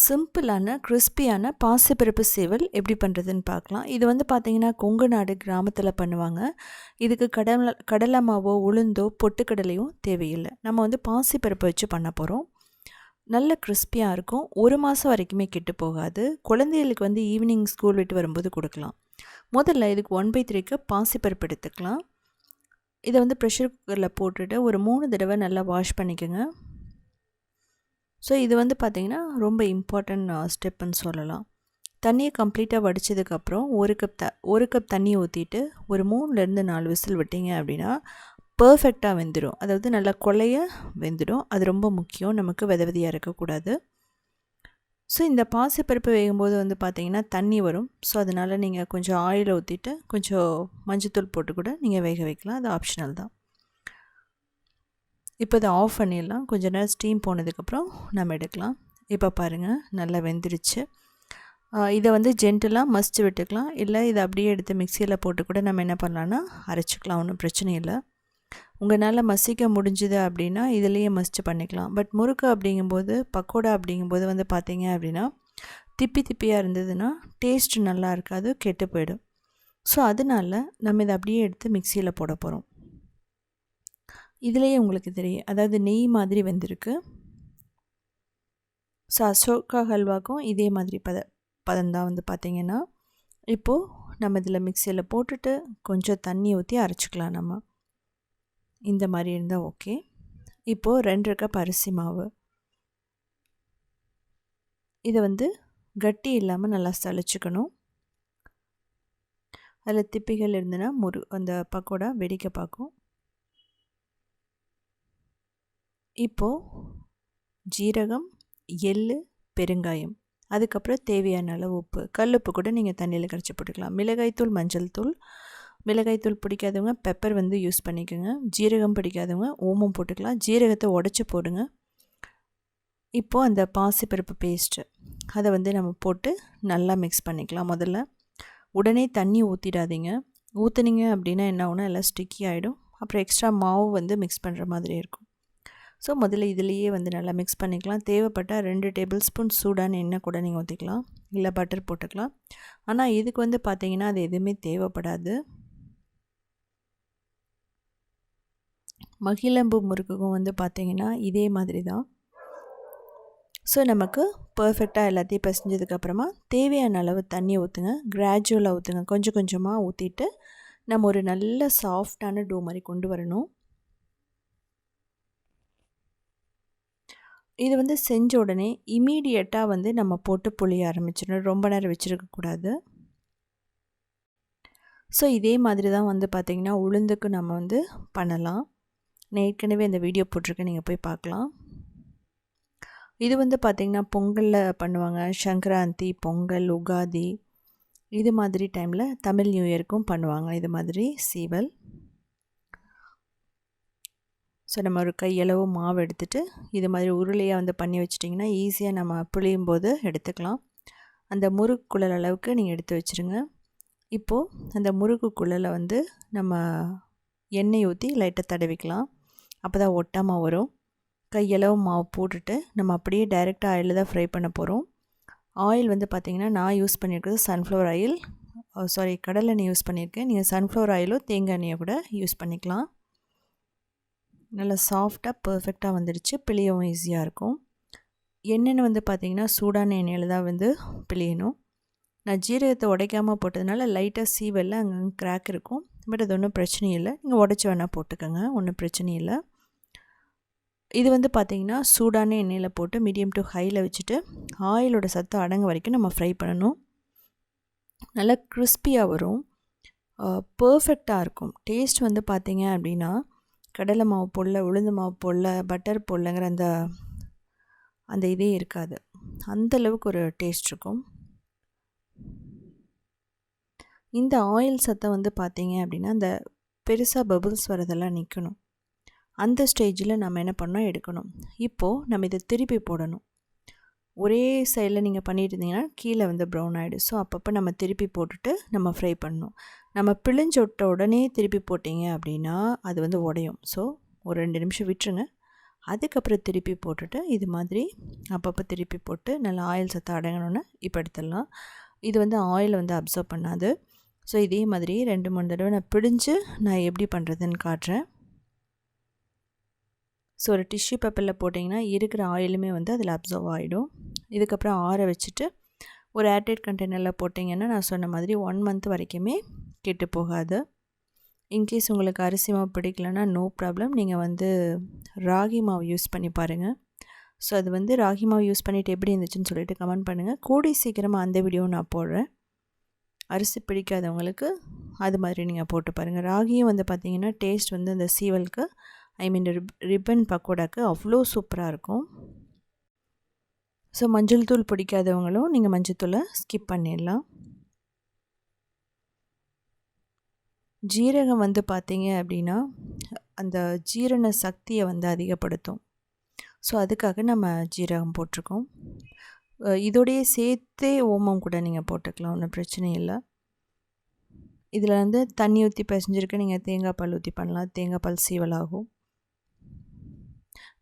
சிம்பிளான கிறிஸ்பியான பாசிப்பருப்பு சேவல் எப்படி பண்ணுறதுன்னு பார்க்கலாம். இது வந்து பார்த்திங்கன்னா கொங்கு நாடு கிராமத்தில் பண்ணுவாங்க. இதுக்கு கடலை கடலை மாவோ உளுந்தோ பொட்டுக்கடலையும் தேவையில்லை. நம்ம வந்து பாசிப்பருப்பு வச்சு பண்ண போகிறோம் நல்ல கிறிஸ்பியாக இருக்கும். ஒரு மாதம் வரைக்குமே கெட்டு போகாது. குழந்தைகளுக்கு வந்து ஈவினிங் ஸ்கூல் விட்டு வரும்போது கொடுக்கலாம். முதல்ல இதுக்கு ஒன் பை த்ரீக்கு பாசிப்பருப்பு எடுத்துக்கலாம். இதை வந்து ப்ரெஷர் குக்கரில் போட்டுட்டு ஒரு மூணு தடவை நல்லா வாஷ் பண்ணிக்கோங்க. ஸோ இது வந்து பார்த்திங்கன்னா ரொம்ப இம்பார்ட்டண்ட் ஸ்டெப்புன்னு uh, சொல்லலாம். தண்ணியை கம்ப்ளீட்டாக வடித்ததுக்கப்புறம் ஒரு கப் த ஒரு கப் தண்ணி ஊற்றிட்டு ஒரு மூணுலேருந்து நாலு விசில் விட்டிங்க அப்படின்னா பர்ஃபெக்டாக வெந்துடும் அதாவது நல்லா கொலைய வெந்துடும் அது ரொம்ப முக்கியம். நமக்கு வித விதையாக இருக்கக்கூடாது. ஸோ இந்த பாசிப்பருப்பு வேகும்போது வந்து பார்த்திங்கன்னா தண்ணி வரும். ஸோ அதனால் நீங்கள் கொஞ்சம் ஆயில் ஊற்றிட்டு கொஞ்சம் மஞ்சத்தூள் போட்டு கூட நீங்கள் வேக வைக்கலாம். அது ஆப்ஷனல் தான். இப்போ இதை ஆஃப் பண்ணிடலாம். கொஞ்ச நேரம் ஸ்டீம் போனதுக்கப்புறம் நம்ம எடுக்கலாம். இப்போ பாருங்கள் நல்லா வெந்துருச்சு. இதை வந்து ஜென்டலாக மசித்து விட்டுக்கலாம். இல்லை இதை அப்படியே எடுத்து மிக்சியில் போட்டு கூட நம்ம என்ன பண்ணலான்னா அரைச்சிக்கலாம். ஒன்றும் பிரச்சனை இல்லை. உங்களால் மசிக்க முடிஞ்சுது அப்படின்னா இதுலேயே மசித்து பண்ணிக்கலாம். பட் முறுக்கு அப்படிங்கும்போது பக்கோடா அப்படிங்கும்போது வந்து பார்த்தீங்க அப்படின்னா திப்பி திப்பியாக இருந்ததுன்னா டேஸ்ட் நல்லா இருக்காது கெட்டு போயிடும். ஸோ அதனால் நம்ம இதை அப்படியே எடுத்து மிக்சியில் போட போகிறோம் இதுலேயே உங்களுக்கு தெரியும். அதாவது நெய் மாதிரி வந்திருக்கு. ஸோ அசோகா ஹல்வாக்கும் இதே மாதிரி பத பதம்தான் வந்து பார்த்திங்கன்னா. இப்போது நம்ம இதில் மிக்சியில் போட்டுட்டு கொஞ்சம் தண்ணி ஊற்றி அரைச்சிக்கலாம் நம்ம. இந்த மாதிரி இருந்தால் ஓகே. இப்போது ரெண்டு கப் அரிசி மாவு. இதை வந்து கட்டி இல்லாமல் நல்லா சளிச்சுக்கணும். அதில் திப்பிகள் இருந்ததுன்னா முரு அந்த பக்கோடா வெடிக்க பார்க்கும். இப்போது ஜீரகம் எள் பெருங்காயம் அதுக்கப்புறம் தேவையான அளவு உப்பு. கல்லுப்பு கூட நீங்கள் தண்ணியில் கரைச்சி போட்டுக்கலாம். மிளகாய்த்தூள் மஞ்சள் தூள். மிளகாய்த்தூள் பிடிக்காதவங்க பெப்பர் வந்து யூஸ் பண்ணிக்கோங்க. ஜீரகம் பிடிக்காதவங்க ஓமம் போட்டுக்கலாம். ஜீரகத்தை உடச்சி போடுங்க. இப்போது அந்த பாசிப்பருப்பு பேஸ்ட்டு அதை வந்து நம்ம போட்டு நல்லா மிக்ஸ் பண்ணிக்கலாம். முதல்ல உடனே தண்ணி ஊற்றிடாதீங்க ஊற்றுனீங்க அப்படின்னா என்ன ஆகுனா எல்லாம் ஸ்டிக்கி ஆகிடும் அப்புறம் எக்ஸ்ட்ரா மாவு வந்து மிக்ஸ் பண்ணுற மாதிரி இருக்கும். ஸோ முதல்ல இதுலேயே வந்து நல்லா மிக்ஸ் பண்ணிக்கலாம். தேவைப்பட்டால் ரெண்டு டேபிள் ஸ்பூன் சூடான எண்ணெய் கூட நீங்கள் ஊற்றிக்கலாம் இல்லை பட்டர் போட்டுக்கலாம். ஆனால் இதுக்கு வந்து பார்த்திங்கன்னா அது எதுவுமே தேவைப்படாது. மகிழம்பு முறுக்குக்கும் வந்து பார்த்திங்கன்னா இதே மாதிரி தான் ஸோ நமக்கு பர்ஃபெக்டாக எல்லாத்தையும் பிசைஞ்சதுக்கப்புறமா தேவையான அளவு தண்ணி ஊற்றுங்க கிராஜுவலாக ஊற்றுங்க கொஞ்சம் கொஞ்சமாக ஊற்றிட்டு நம்ம ஒரு நல்ல சாஃப்டான டோ மாதிரி கொண்டு வரணும். இது வந்து செஞ்ச உடனே இமீடியட்டாக வந்து நம்ம போட்டு புளிய ஆரம்பிச்சிடணும். ரொம்ப நேரம் வச்சுருக்கக்கூடாது ஸோ இதே மாதிரி தான் வந்து பார்த்திங்கன்னா உளுந்துக்கு நம்ம வந்து பண்ணலாம். நான் ஏற்கனவே இந்த வீடியோ போட்டிருக்கேன். நீங்கள் போய் பார்க்கலாம். இது வந்து பார்த்திங்கன்னா பொங்கலில் பண்ணுவாங்க. சங்கராந்தி பொங்கல் உகாதி. இது மாதிரி டைமில் தமிழ் நியூ இயருக்கும் பண்ணுவாங்க. இது மாதிரி சீவல். ஸோ நம்ம ஒரு கையளவு மாவு எடுத்துகிட்டு இது மாதிரி உருளையாக வந்து பண்ணி வச்சிட்டிங்கன்னா ஈஸியாக நம்ம புளியும் போது எடுத்துக்கலாம். அந்த முறுக்கு குழல் அளவுக்கு நீங்கள் எடுத்து வச்சுருங்க. இப்போது அந்த முறுக்கு குழலை வந்து நம்ம எண்ணெய் ஊற்றி லைட்டாக தடவிக்கலாம். அப்போ தான் ஒட்டாமல் வரும் கையளவு மாவு போட்டுட்டு நம்ம அப்படியே டைரெக்டாக ஆயிலில் தான் ஃப்ரை பண்ண போகிறோம் ஆயில் வந்து பார்த்திங்கன்னா நான் யூஸ் பண்ணியிருக்கிறது சன்ஃப்ளவர் ஆயில் சாரி கடலெண்ணெய் யூஸ் பண்ணியிருக்கேன். நீங்கள் சன்ஃப்ளவர் ஆயிலோ தேங்காய் எண்ணெயை கூட யூஸ் பண்ணிக்கலாம். நல்லா சாஃப்டாக பர்ஃபெக்டாக வந்துடுச்சு. பிழியவும் ஈஸியாக இருக்கும். என்னென்னு வந்து பார்த்திங்கன்னா சூடான எண்ணெயில் தான் வந்து பிழியணும். நான் ஜீரகத்தை உடைக்காமல் போட்டதுனால லைட்டாக சீவெல்லாம் அங்கங்கே கிராக் இருக்கும். பட் அது ஒன்றும் பிரச்சனை இல்லை. நீங்கள் உடச்சி வேணால் போட்டுக்கோங்க. ஒன்றும் பிரச்சனை இல்லை. இது வந்து பார்த்திங்கன்னா சூடான எண்ணெயில் போட்டு மீடியம் டு ஹையில் வச்சுட்டு ஆயிலோட சத்து அடங்க வரைக்கும் நம்ம ஃப்ரை பண்ணணும். நல்லா கிறிஸ்பியாக வரும். பர்ஃபெக்டாக இருக்கும். டேஸ்ட் வந்து பார்த்திங்க அப்படின்னா கடலை மாவு போடல உளுந்து மாவு போடல பட்டர் போடலங்கிற அந்த அந்த இதே இருக்காது. அந்தளவுக்கு ஒரு டேஸ்ட் இருக்கும். இந்த ஆயில் சத்தம் வந்து பார்த்தீங்க அப்படின்னா அந்த பெருசாக பபுள்ஸ் வரதெல்லாம் நிற்கணும் அந்த ஸ்டேஜில் நம்ம என்ன பண்ணோம் எடுக்கணும். இப்போது நம்ம இதை திருப்பி போடணும். ஒரே சைடில் நீங்கள் பண்ணிட்டு இருந்தீங்கன்னா கீழே வந்து ப்ரௌன் ஆகிடும் ஸோ அப்பப்போ நம்ம திருப்பி போட்டுட்டு நம்ம ஃப்ரை பண்ணணும். நம்ம பிழிஞ்சு விட்ட உடனே திருப்பி போட்டிங்க அப்படின்னா அது வந்து உடையும். ஸோ ஒரு ரெண்டு நிமிஷம் விட்டுருங்க. அதுக்கப்புறம் திருப்பி போட்டுட்டு இது மாதிரி அப்பப்போ திருப்பி போட்டு நல்லா ஆயில் சத்து அடங்கணுன்னு இப்போ எடுத்துடலாம். இது வந்து ஆயில் வந்து அப்சர்வ் பண்ணாது. ஸோ இதே மாதிரி ரெண்டு மூணு தடவை நான் பிடிஞ்சு நான் எப்படி பண்ணுறதுன்னு காட்டுறேன். ஸோ ஒரு டிஷ்யூ பேப்பரில் போட்டிங்கன்னா இருக்கிற ஆயிலுமே வந்து அதில் அப்சர்வ் ஆகிடும் இதுக்கப்புறம் ஆற வச்சுட்டு ஒரு ஏர்டைட் கண்டெய்னரில் போட்டிங்கன்னா நான் சொன்ன மாதிரி ஒன் மந்த் வரைக்குமே கெட்டு போகாது. இன்கேஸ் உங்களுக்கு அரிசி மாவு பிடிக்கலன்னா நோ ப்ராப்ளம் நீங்கள் வந்து ராகி மாவு யூஸ் பண்ணி பாருங்கள் ஸோ அது வந்து ராகி மாவு யூஸ் பண்ணிவிட்டு எப்படி இருந்துச்சுன்னு சொல்லிட்டு கமெண்ட் பண்ணுங்கள் கூடி சீக்கிரமாக அந்த வீடியோவும் நான் போடுறேன். அரிசி பிடிக்காதவங்களுக்கு அது மாதிரி நீங்கள் போட்டு பாருங்கள் ராகியும் வந்து பார்த்திங்கன்னா டேஸ்ட் வந்து அந்த சீவலுக்கு ஐ மீன் ரிப் ரிப்பன் பக்கோடாக்கு அவ்வளோ சூப்பராக இருக்கும். ஸோ மஞ்சள் தூள் பிடிக்காதவங்களும் நீங்கள் மஞ்சள் தூளை ஸ்கிப் பண்ணிடலாம். ஜீரகம் வந்து பார்த்தீங்க அப்படின்னா அந்த ஜீரண சக்தியை வந்து அதிகப்படுத்தும். ஸோ அதுக்காக நம்ம ஜீரகம் போட்டிருக்கோம். இதோடையே சேர்த்தே ஓமம் கூட நீங்கள் போட்டுக்கலாம் ஒன்றும் பிரச்சனை இல்லை. இதில் வந்து தண்ணி ஊற்றி பிசைஞ்சிருக்க நீங்கள் தேங்காய் பால் ஊற்றி பண்ணலாம். தேங்காய் பால் சீவல் ஆகும்.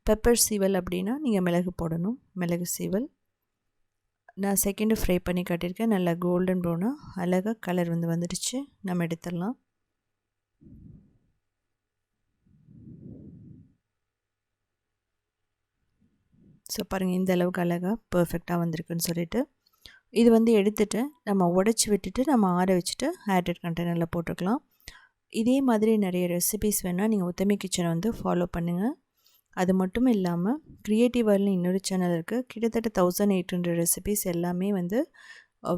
பெப்பர் சீவல் அப்படின்னா நீங்கள் மிளகு போடணும். மிளகு சீவல். நான் செகண்டு ஃப்ரை பண்ணி காட்டியிருக்கேன். நல்லா கோல்டன் ப்ரௌனாக அழகாக கலர் வந்து வந்துடுச்சு. நம்ம எடுத்துடலாம். ஸோ பாருங்கள் இந்த அளவுக்கு அழகாக பர்ஃபெக்டாக வந்திருக்குன்னு சொல்லிட்டு இது வந்து எடுத்துகிட்டு நம்ம உடச்சி விட்டுட்டு நம்ம ஆற வச்சுட்டு ஏர்டெட் கண்டெய்னரில் போட்டுக்கலாம். இதே மாதிரி நிறைய ரெசிபிஸ் வேணால் நீங்கள் உத்தமி கிச்சனை வந்து ஃபாலோ பண்ணுங்கள் அது மட்டும் இல்லாமல் க்ரியேட்டிவ் வேர்ல்னு இன்னொரு சேனல் இருக்குது கிட்டத்தட்ட தௌசண்ட் எயிட் ஹண்ட்ரட் ரெசிபிஸ் எல்லாமே வந்து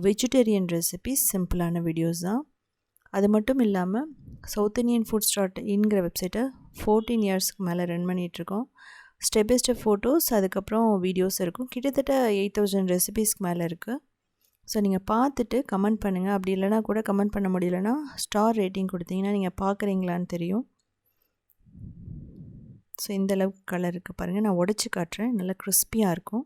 வெஜிடேரியன் ரெசிபிஸ் சிம்பிளான வீடியோஸ் தான். அது மட்டும் இல்லாமல் சவுத் இந்தியன் ஃபுட் ஸ்டார்ட் இன்கிற வெப்சைட்டை ஃபோர்டீன் இயர்ஸ்க்கு மேலே ரன் பண்ணிகிட்ருக்கோம் ஸ்டெப் பை ஸ்டெப் ஃபோட்டோஸ் அதுக்கப்புறம் வீடியோஸ் இருக்கும். கிட்டத்தட்ட எயிட் தௌசண்ட் ரெசிபீஸ்க்கு மேலே இருக்குது ஸோ நீங்கள் பார்த்துட்டு கமெண்ட் பண்ணுங்கள் அப்படி இல்லைனா கூட கமெண்ட் பண்ண முடியலன்னா ஸ்டார் ரேட்டிங் கொடுத்தீங்கன்னா நீங்கள் பார்க்குறீங்களான்னு தெரியும். ஸோ இந்த அளவுக்கு கலர் இருக்குது பாருங்கள் நான் உடச்சி காட்டுறேன். நல்லா க்ரிஸ்பியாக இருக்கும்.